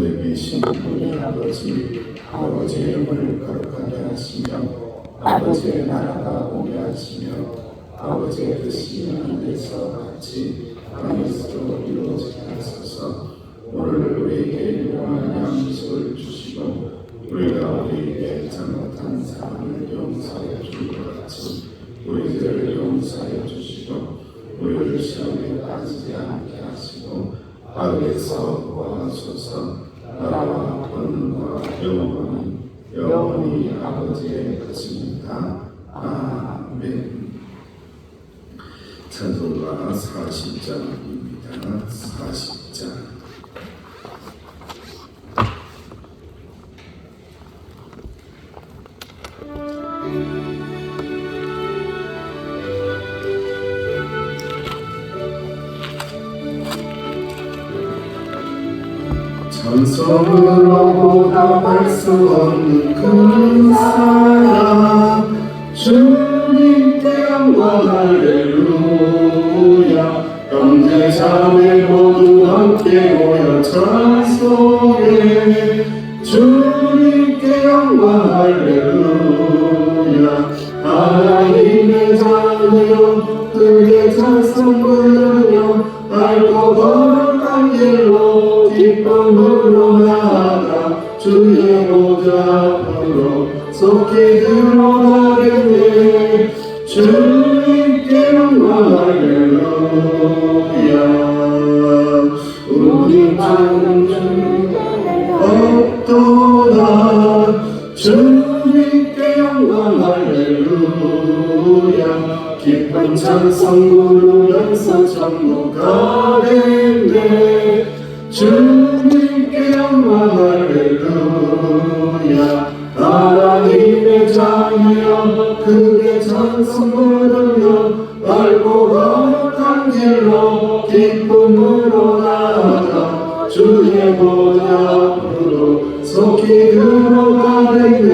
계신 우리 아버지 아버지의 이름을 거룩하게 하시며 아버지의 나라가 오게 하시며 아버지의 뜻이 하늘에서 같이 땅에서도 이루어지게 하소서. 오늘 우리에게 일용할 양식을 주시고 우리가 우리에게 잘못한 사람을 용서해 줄 것 같이 우리들을 용서해 주시고 우리를 시험에 빠지지 않게 하시고 악에서 구하소서 나라와 권능과 영광은 영원히 아버지의 것입니다. 아멘 찬송가 40장입니다. 40장 찬송으로 보답할 수 없는 그 사랑. 주님께 영광 할렐루야. 형제 자매 모두 함께 모여 찬송해. 주님께 영광 할렐루야. 하나님의 자녀 크게 찬송 부르며 알고 거룩한 길로 기쁨으로 앞으로 속히 들어가겠네. 주님께 영광 할렐루야. 우리 주님 없도다. 주님께 영광 할렐루야. 기쁜 찬송 부르면서 천국 가겠네. 주 할렐루야 하나님의 자녀 크게 찬송 부르며 알고 거룩한 길로 기쁨으로 나아가 주의 보좌 앞으로 속히 들어가겠네.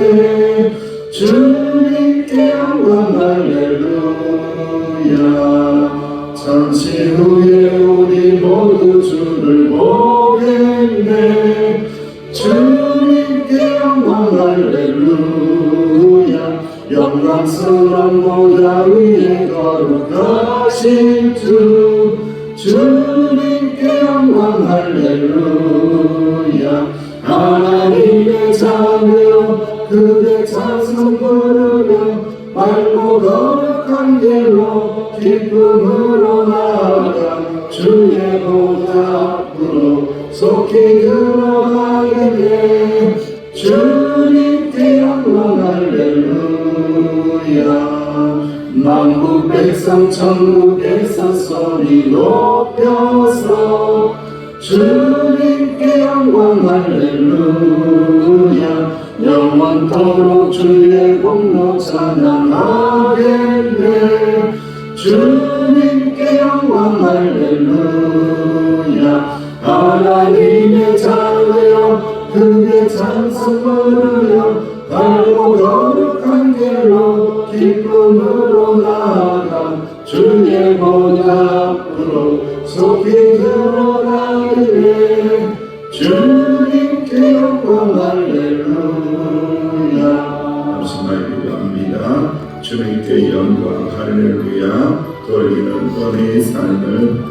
주님께 영광 할 천국에서 소리 높여서 주님께 영광 할렐루야. 영원토록 주의 공로 찬양하겠네. 주님께 영광 할렐루야. 하나님의 자녀 크게 찬송 부 주님께 영광 할렐루야 돌리는 은혜의 삶을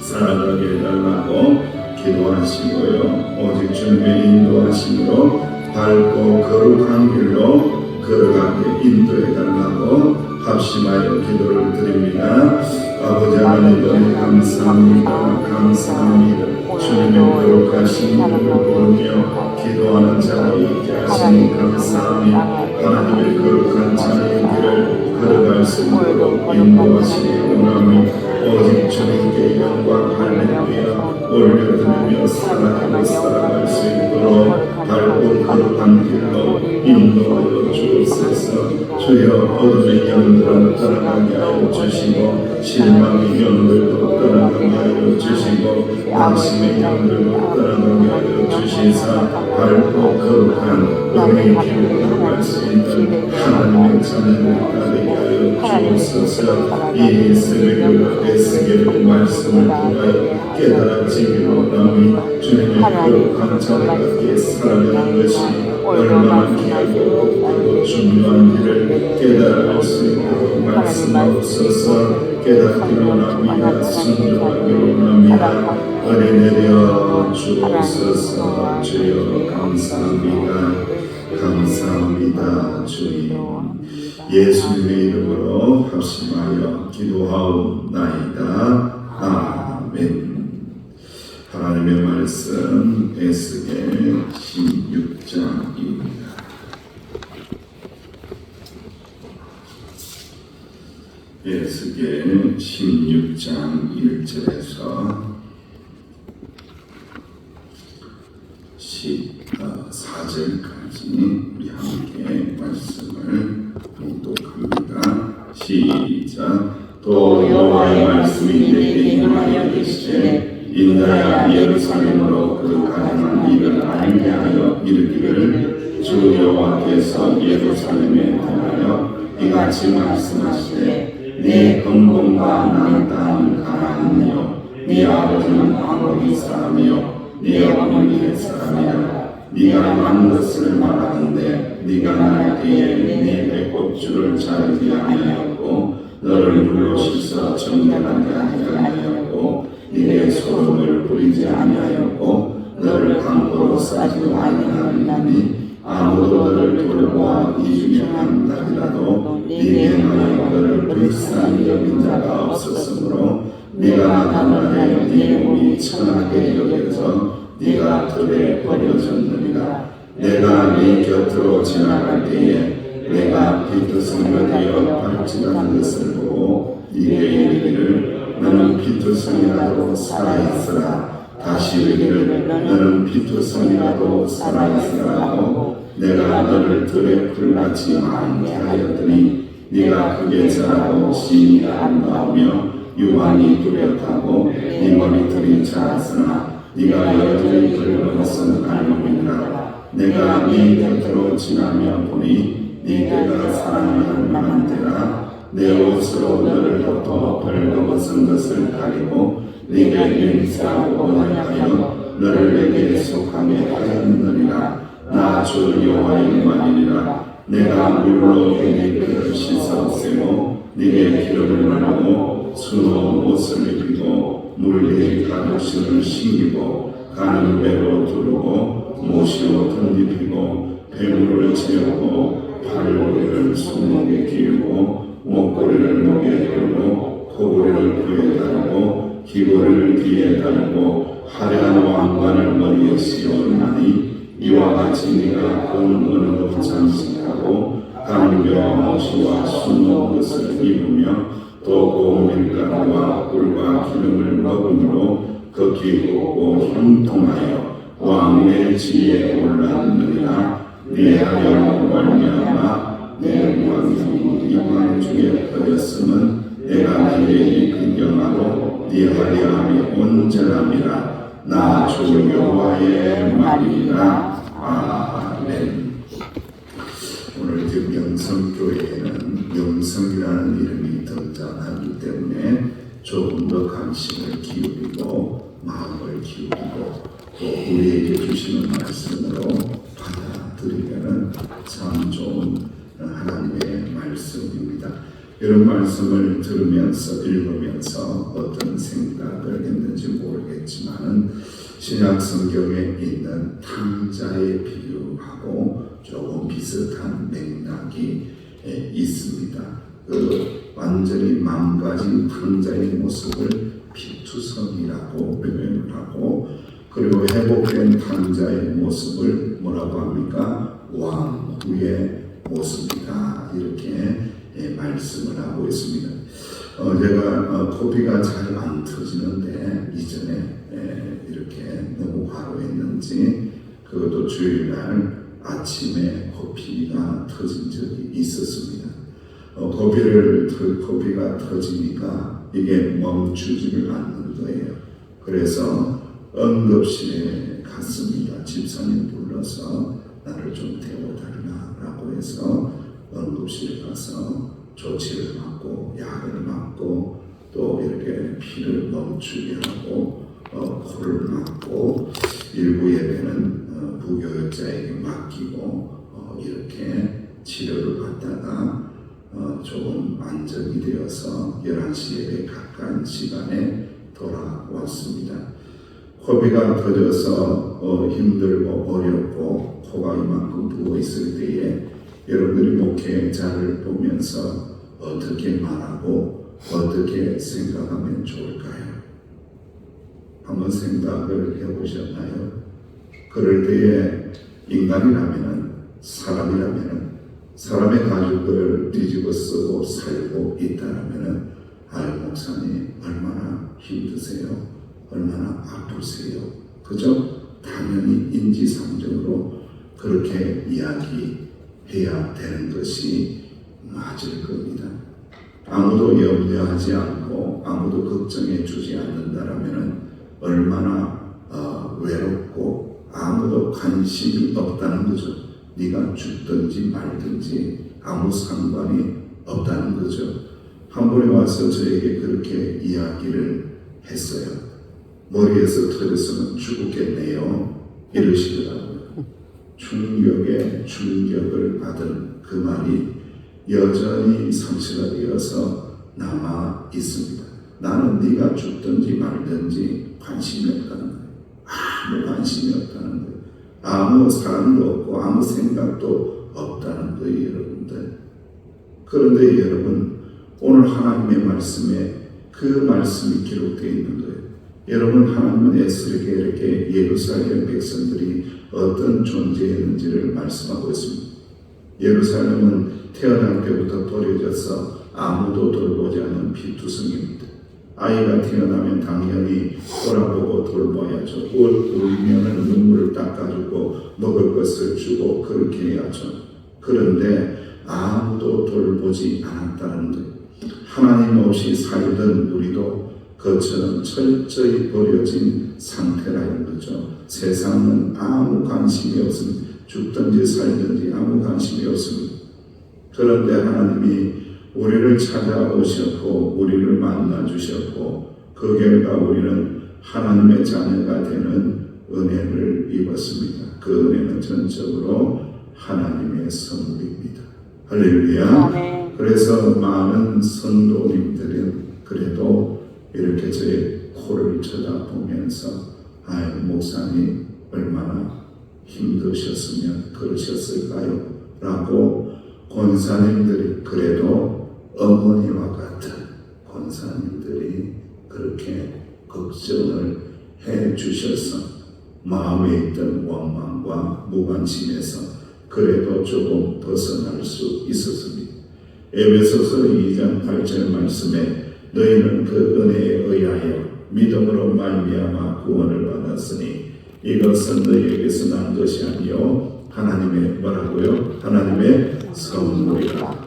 살아가게 해달라고 기도하시고요. 오직 주님의 인도하심으로 밝고 거룩한 길로 걸어가게 인도해달라고 합심하여 기도를 드립니다. 아버지 하나님 감사합니다. 감사합니다. 주님의 거룩하신 이름을 보며 기도하는 자가 있게 하시니 감사하며 하나님의 거룩한 자의 길을 걸어갈 수 있도록 인도하시니 원하며 오직 주님께 영광 할렐루야 올려드리며 살아가며 살아갈 수 있도록 밝고 거룩한 길로 인도하여 주옵소서 주여 어둠의 영들은 떠나가게 하여 주시고 실망의 영들도 떠나가게 하여 주시고 당신의 영들도 떠나가게 하여 주시사 밝고 거룩한 은혜의 길로 걸어갈 수 있는 하나님의 자녀를 되게 하여 주옵소서 이 새벽을 애쓰게 말씀을 통하여 깨달아지기 원함이 주님의 그 감찰받기에 살아가는 것이 얼마나 길고 그리고 중요한 일을 깨달을 수 있고 말씀 없어서 깨닫기 원합니다 순종하기 원합니다 은혜 내려 주옵소서. 주여 감사합니다. 감사합니다 주님. 예수님의 이름으로 합심하여 기도하옵나이다 하나님의 네가 날 때에 네 배꼽줄을 자르지 아니하였고 너를 씻어 정결하게 하지 아니하 많게 하였더니 네가 크게 자라고 심히 아름다우며 유한이 뚜렷하고 네 머리털이 자랐으나 네가 여전히 그를 벗은 알몸이라. 내가 네 곁으로 지나며 보니 네 때가 사랑하는 만한 때라. 내 옷으로 너를 덮어 벌거벗은 것을 가리고 네게 인사하고 언약하여 너를 내게 속하게 하였느니라. 나 주 여호와의 말이니라 내가 물로 네 그를 씻어 세고 네게 기름을 바르고 수놓은 옷을 입히고 물에 가죽신을 신기고 가는 배로 두르고 모시로 던집히고 배물을 채우고 팔목을 손목에 끼우고 목걸이를 목에 걸고 코걸이를 귀에 달고 귀걸이를 귀에 달고 화려한 왕관을 머리에 씌웠나니 이와 같이 네가 온 은으로 장식하고 가는벼 모시와 수놓은 것을 입으며 조금 더 관심을 기울이고 마음을 기울이고 또 우리에게 주시는 말씀으로 받아들이면 참 좋은 하나님의 말씀입니다. 이런 말씀을 들으면서 읽으면서 어떤 생각을 했는지 모르겠지만 신약 성경에 있는 탕자의 비유하고 조금 비슷한 맥락이 예, 있습니다. 그 완전히 망가진 탕자의 모습을 피투성이라고 표현을 하고 그리고 회복된 탕자의 모습을 뭐라고 합니까? 왕후의 모습이다 이렇게 예, 말씀을 하고 있습니다. 어, 제가 어, 코피가 잘 안 터지는데 이전에 예, 이렇게 너무 과로했는지 그것도 주일날 아침에 코피가 터진 적이 있었습니다. 어, 터, 코피가 터지니까 이게 멈추지를 않는 거예요. 그래서 응급실에 갔습니다. 집사님 불러서 나를 좀 태워달라라고 해서 응급실에 가서 조치를 받고 약을 맞고 또 이렇게 피를 멈추게 하고 어, 코를 막고 일부 예배는 어, 부교육자에게 맡기고 어, 이렇게 치료를 받다가 어, 조금 안정이 되어서 11시 예배 가까운 시간에 돌아왔습니다. 코비가 터져서 어, 힘들고 어렵고 코가 이만큼 부어 있을 때에 여러분들이 목회자를 보면서 어떻게 말하고 어떻게 생각하면 좋을까요? 한번 생각을 해보셨나요? 그럴 때에 인간이라면은 사람이라면은 사람의 가족을 뒤집어 쓰고 살고 있다라면은 알 목사님 얼마나 힘드세요? 얼마나 아프세요? 그죠? 당연히 인지상정으로 그렇게 이야기해야 되는 것이 맞을 겁니다. 아무도 염려하지 않고 아무도 걱정해 주지 않는다라면은 얼마나 어, 외롭고 아무도 관심이 없다는 거죠. 네가 죽든지 말든지 아무 상관이 없다는 거죠. 한 분이 와서 저에게 그렇게 이야기를 했어요. 머리에서 터졌으면 죽었겠네요. 이러시더라고요. 충격에 충격을 받은 그 말이 여전히 상처가 되어서 남아 있습니다. 나는 네가 죽든지 말든지 관심이 없다는 거예요. 아무 관심이 없다는 거예요. 아무 사랑도 없고 아무 생각도 없다는 거예요, 여러분들. 그런데 여러분, 오늘 하나님의 말씀에 그 말씀이 기록되어 있는 거예요. 여러분, 하나님은 에스겔에게 이렇게 예루살렘 백성들이 어떤 존재였는지를 말씀하고 있습니다. 예루살렘은 태어날 때부터 버려져서 아무도 돌보지 않는 피투성입니다. 아이가 태어나면 당연히 돌아보고 돌봐야죠. 옷 울면 눈물을 닦아주고 먹을 것을 주고 그렇게 해야죠. 그런데 아무도 돌보지 않았다는 것. 하나님 없이 살던 우리도 그처럼 철저히 버려진 상태라는 거죠. 세상은 아무 관심이 없습니다. 죽든지 살든지 아무 관심이 없습니다. 그런데 하나님이 우리를 찾아오셨고 우리를 만나 주셨고 그 결과 우리는 하나님의 자녀가 되는 은혜를 입었습니다. 그 은혜는 전적으로 하나님의 선물입니다. 할렐루야. 그래서 많은 성도님들은 그래도 이렇게 저의 코를 쳐다보면서 아 목사님 얼마나 힘드셨으면 그러셨을까요? 라고 권사님들이 그래도 어머니와 같은 권사님들이 그렇게 걱정을 해 주셔서 마음에 있던 원망과 무관심에서 그래도 조금 벗어날 수 있었습니다. 에베소서 2장 8절 말씀에 너희는 그 은혜에 의하여 믿음으로 말미암아 구원을 받았으니 이것은 너희에게서 난 것이 아니요 하나님의 뭐라고요? 하나님의 선물이라.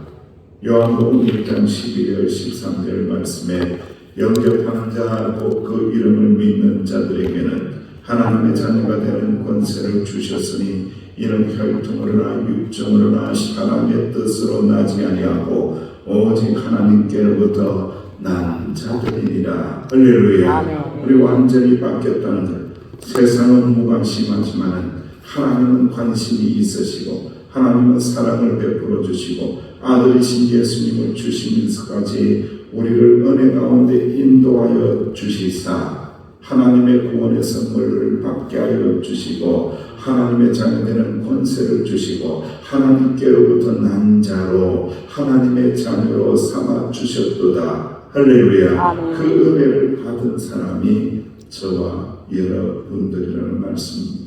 요한복음 1장 12절 13절 말씀에 영접하는 자곧그 이름을 믿는 자들에게는 하나님의 자녀가 되는 권세를 주셨으니 이는 혈통으로나 육정으로나 사람의 뜻으로 나지 아니하고 오직 하나님께로부터 난 자들이니라. 할렐루야. 우리 완전히 바뀌었다는 것. 세상은 무관심하지만은 하나님은 관심이 있으시고 하나님은 사랑을 베풀어 주시고 아들이신 예수님을 주시면서까지 우리를 은혜 가운데 인도하여 주시사 하나님의 구원의 선물을 받게 하여 주시고 하나님의 자녀되는 권세를 주시고 하나님께로부터 난 자로 하나님의 자녀로 삼아 주셨도다 할렐루야. 그 은혜를 받은 사람이 저와 여러분들이라는 말씀입니다.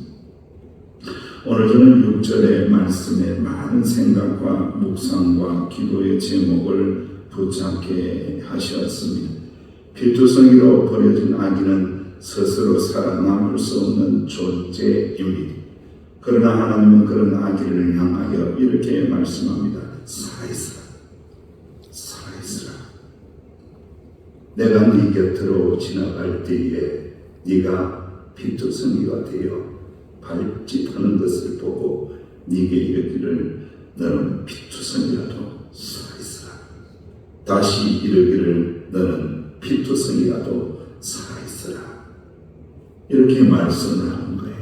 오늘 저는 6절의 말씀에 많은 생각과 묵상과 기도의 제목을 붙잡게 하셨습니다. 피투성이로 버려진 아기는 스스로 살아남을 수 없는 존재입니다. 그러나 하나님은 그런 아기를 향하여 이렇게 말씀합니다. 살아있으라. 살아있으라. 내가 네 곁으로 지나갈 때에 네가 피투성이가 되어 발짓하는 것을 보고 네게 이르기를 너는 피투성이라도 살아있으라. 다시 이르기를 너는 피투성이라도 살아있으라. 이렇게 말씀을 하는 거예요.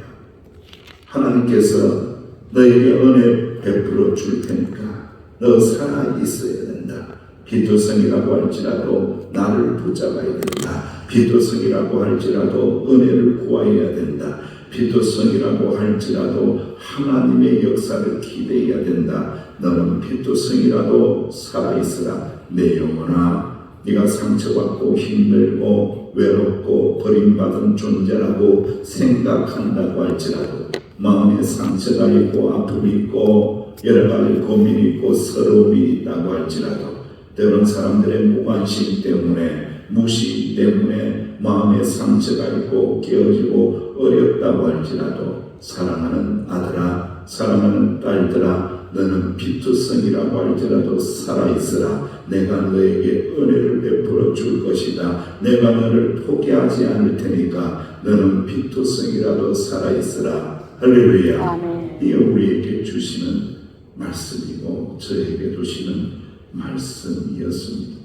하나님께서 너에게 은혜 베풀어 줄 테니까 너 살아 있어야 된다. 비도성이라고 할지라도 나를 붙잡아야 된다. 비도성이라고 할지라도 은혜를 구해야 된다. 비도성이라고 할지라도 하나님의 역사를 기대해야 된다. 너는 비도성이라도 살아 있으라. 내 영혼아, 네가 상처받고 힘들고 외롭고 버림받은 존재라고 생각한다고 할지라도 마음에 상처가 있고 아픔이 있고 여러 가지 고민이 있고 서러움이 있다고 할지라도 때로는 사람들의 무관심 때문에 무시 때문에 마음에 상처가 있고 깨어지고 어렵다고 할지라도 사랑하는 아들아 사랑하는 딸들아 너는 비투성이라고 할지라도 살아있으라 내가 너에게 은혜를 베풀어 줄 것이다 내가 너를 포기하지 않을 테니까 너는 비투성이라도 살아있으라 할렐루야 아멘. 이게 우리에게 주시는 말씀이고 저에게 주시는 말씀이었습니다.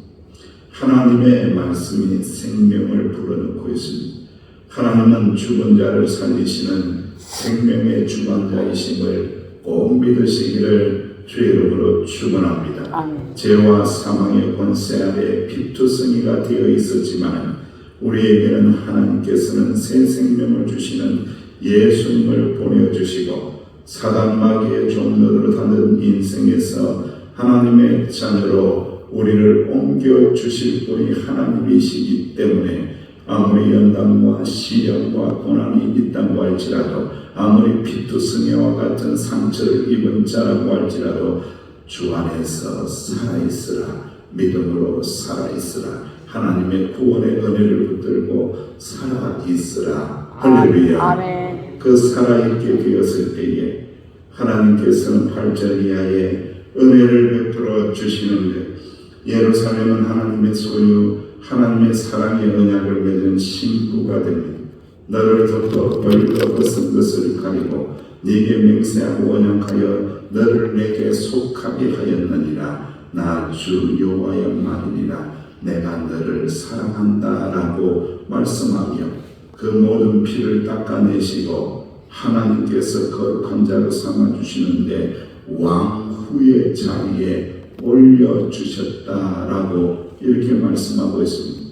하나님의 말씀이 생명을 불어넣고 있습니다. 하나님은 죽은 자를 살리시는 생명의 주관자이심을 꼭 믿으시기를 주의 이름으로 축원합니다. 아멘. 죄와 사망의 권세 아래 피투성이가 되어 있었지만 우리에게는 하나님께서는 새 생명을 주시는 예수님을 보내주시고 사단 마귀의 종로를 하는 인생에서 하나님의 자녀로 우리를 옮겨 주실 분이 하나님이시기 때문에 아무리 연단과 시련과 고난이 있다고 할지라도 아무리 피투성이와 같은 상처를 입은 자라고 할지라도 주 안에서 살아있으라 믿음으로 살아있으라 하나님의 구원의 은혜를 붙들고 살아있으라 할렐루야 아멘. 그 살아있게 되었을 때에 하나님께서는 8절 이하에 은혜를 베풀어 주시는데 예루살렘은 하나님의 소유 하나님의 사랑의 언약을 맺은 신부가 됩니다. 너를 덮어 벌써 벗은 것을 가리고 네게 맹세하고 언약하여 너를 내게 속하게 하였느니라 나 주 여호와의 말이니라 내가 너를 사랑한다라고 말씀하며 그 모든 피를 닦아내시고 하나님께서 거룩한 자로 삼아 주시는데 왕후의 자리에 올려 주셨다라고 이렇게 말씀하고 있습니다.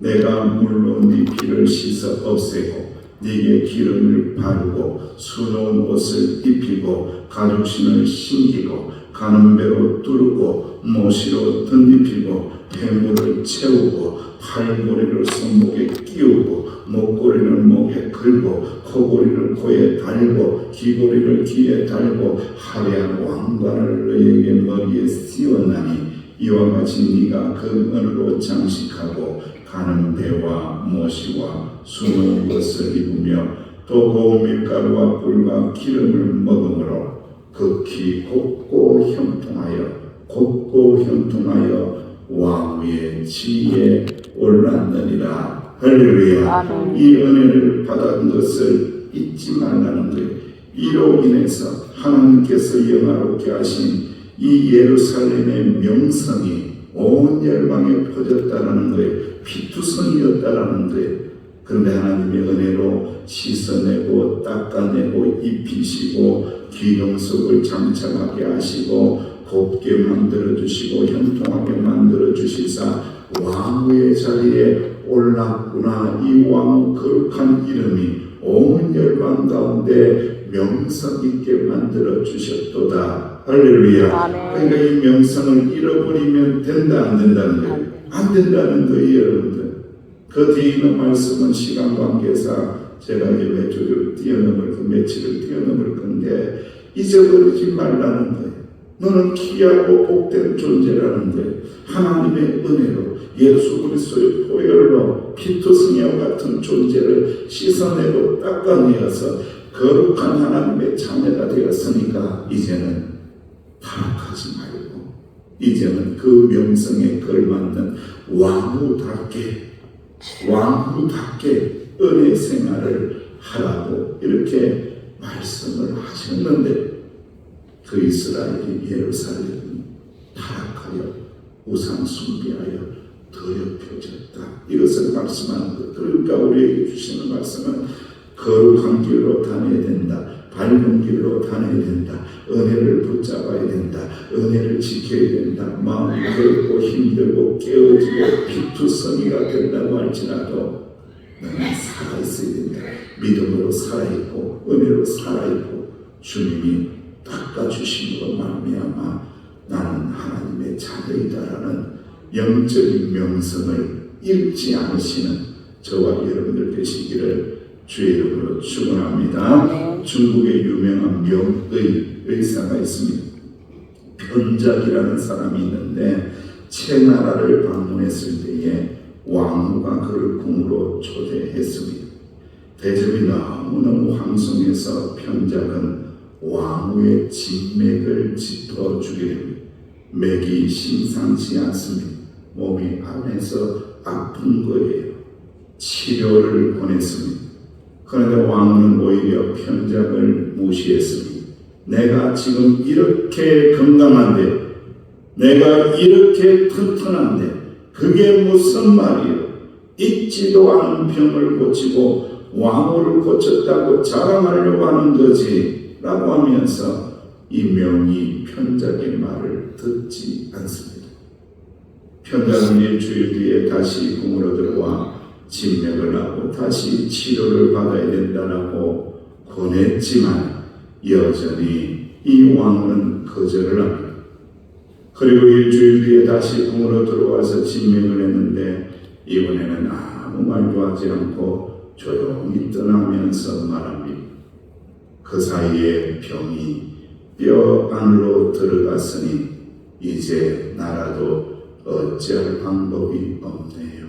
내가 물로 네 피를 씻어 없애고 네게 기름을 바르고 수놓은 옷을 입히고 가죽신을 신기고 가는 배로 뚫고 모시로 덧입히고 해물을 채우고 팔고리를 손목에 끼우고 목고리를 목에 걸고 코고리를 코에 달고 귀고리를 귀에 달고 화려한 왕관을 너에게 머리에 씌웠나니 이와 같이 네가 그 은으로 장식하고 가는 배와 모시와 수놓은 것을 입으며 또 고운 밀가루와 꿀과 기름을 먹으므로 극히 곱고 형통하여 곱고 형통하여 왕위의 지위에 올랐느니라 할렐루야 아멘. 이 은혜를 받은 것을 잊지 말라는 거예요 이로 인해서 하나님께서 영화롭게 하신 이 예루살렘의 명성이 온 열방에 퍼졌다라는 거예요 피투성이었다라는 거예요 그런데 하나님의 은혜로 씻어내고 닦아내고 입히시고 기둥석을 장착하게 하시고 곱게 만들어 주시고 형통하게 만들어 주시사 왕의 자리에 올랐구나. 이 왕 거룩한 이름이 온 열방 가운데 명성 있게 만들어 주셨도다. 할렐루야. 그러니까 이 명성을 잃어버리면 된다 안 된다는 거예요. 안 된다는 거예요 여러분들. 그 뒤에 있는 말씀은 시간 관계상 제가 이제 몇 주를 뛰어넘을 그 며칠을 뛰어넘을 건데 잊어버리지 말라는 거예요. 너는 귀하고 복된 존재라는 거예요. 하나님의 은혜로 예수 그리스도의 보혈로 피투성이와 같은 존재를 씻어내고 닦아내어서 거룩한 하나님의 자녀가 되었으니까 이제는 타락하지 말고 이제는 그 명성에 걸맞는 왕후답게 왕후답게 은혜 생활을 하라고 이렇게 말씀을 하셨는데 그 이스라엘이 예루살렘이 타락하여 우상 숭배하여 더럽혀졌다. 이것을 말씀하는 것. 그러니까 우리에게 주시는 말씀은 거룩한 길로 다녀야 된다. 밝은 길로 다녀야 된다. 은혜를 붙잡아야 된다. 은혜를 지켜야 된다. 마음이 그렇고 힘들고 깨어지고 피투성이가 된다고 할지라도 너는 살아있어야 된다. 믿음으로 살아있고 은혜로 살아있고 주님이 닦아주심으로 말미암아 나는 하나님의 자녀이다라는 영적인 명성을 잃지 않으시는 저와 여러분들 되시기를 주의 이름으로 축원합니다. 중국의 유명한 명의 의사가 있습니다. 변작이라는 사람이 있는데 채나라를 방문했을 때에 왕후가 그를 궁으로 초대했습니다. 대접이 너무너무 황송해서 편작은 왕후의 진맥을 짚어주게 됩니다. 맥이 심상치 않습니다. 몸이 안에서 아픈 거예요. 치료를 권했습니다. 그런데 왕은 오히려 편작을 무시했습니다. 내가 지금 이렇게 건강한데, 내가 이렇게 튼튼한데, 그게 무슨 말이요? 있지도 않은 병을 고치고 왕후를 고쳤다고 자랑하려고 하는 거지. 라고 하면서 이 명이 편작의 말을 듣지 않습니다. 편작은 일주일 뒤에 다시 궁으로 들어와 진맥을 하고 다시 치료를 받아야 된다라고 권했지만 여전히 이 왕은 거절을 합니다. 그리고 일주일 뒤에 다시 궁으로 들어와서 진맥을 했는데 이번에는 아무 말도 하지 않고 조용히 떠나면서 말합니다. 그 사이에 병이 뼈 안으로 들어갔으니 이제 나라도 어찌할 방법이 없네요.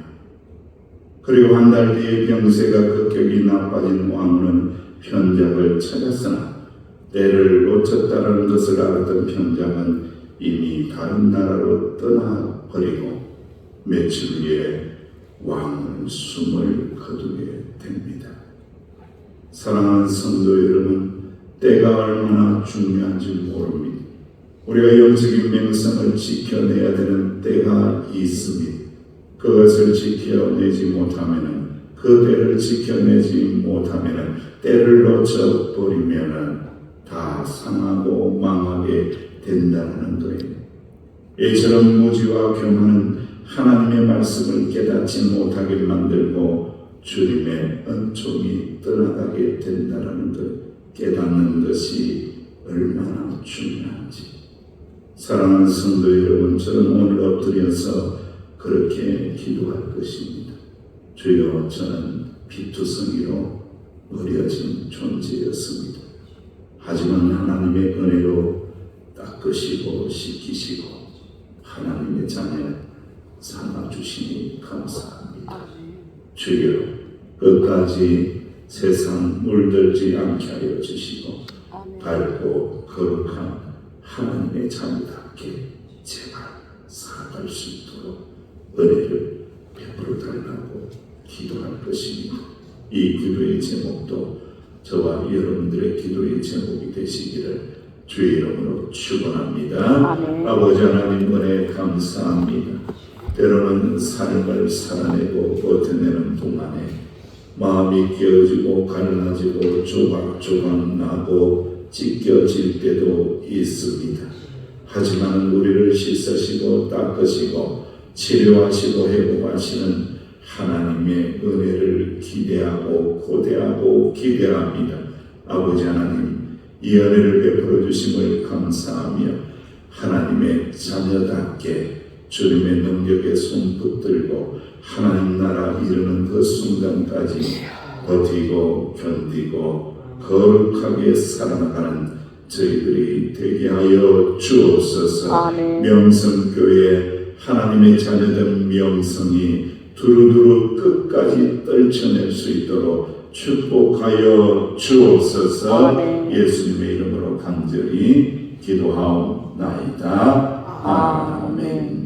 그리고 한 달 뒤에 병세가 급격히 나빠진 왕은 편작을 찾았으나 때를 놓쳤다는 것을 알았던 편작은 이미 다른 나라로 떠나버리고 며칠 후에 왕은 숨을 거두게 됩니다. 사랑하는 성도 여러분, 때가 얼마나 중요한지 모릅니다. 우리가 영적인 명성을 지켜내야 되는 때가 있습니다. 그것을 지켜내지 못하면은 그 때를 지켜내지 못하면은 때를 놓쳐 버리면은 다 상하고 망하게 된다는 거예요. 이처럼 무지와 교만은 하나님의 말씀을 깨닫지 못하게 만들고 주님의 은총이 떠나가게 된다는 것 깨닫는 것이 얼마나 중요한지 사랑하는 성도 여러분 저는 오늘 엎드려서 그렇게 기도할 것입니다. 주여 저는 피투성이로 어려진 존재였습니다. 하지만 하나님의 은혜로 닦으시고 씻기시고 하나님의 자녀 삼아주시니 감사합니다. 주여 끝까지 세상 물들지 않게 하여 주시고 밝고 거룩한 하나님의 자녀답게 제발 살아갈 수 있도록 은혜를 베풀어 달라고 기도할 것입니다. 이 기도의 제목도 저와 여러분들의 기도의 제목이 되시기를 주의 이름으로 축원합니다. 아버지 하나님 은혜 감사합니다. 때로는 삶을 살아내고 버텨내는 동안에 마음이 깨어지고 갈라지고 조각조각 나고 찢겨질 때도 있습니다. 하지만 우리를 씻으시고 닦으시고 치료하시고 회복하시는 하나님의 은혜를 기대하고 고대하고 기대합니다. 아버지 하나님 이 은혜를 베풀어 주심을 감사하며 하나님의 자녀답게 주님의 능력에 손 붙들고 하나님 나라 이르는 그 순간까지 버티고 견디고 거룩하게 살아나가는 저희들이 되게 하여 주옵소서 아멘. 명성교회 하나님의 자녀된 명성이 두루두루 끝까지 떨쳐낼 수 있도록 축복하여 주옵소서 아멘. 예수님의 이름으로 간절히 기도하옵나이다. 아멘.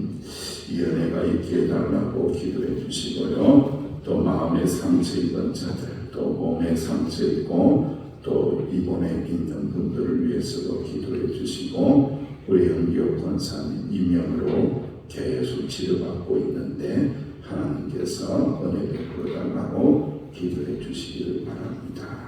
이 은혜가 있게 해달라고 기도해 주시고요. 또 마음의 상처 입은 자들, 또 몸에 상처 있고, 또 이번에 있는 분들을 위해서도 기도해 주시고, 우리 현기호 권사님 임명으로 계속 치료받고 있는데, 하나님께서 은혜를 풀어 달라고 기도해 주시기를 바랍니다.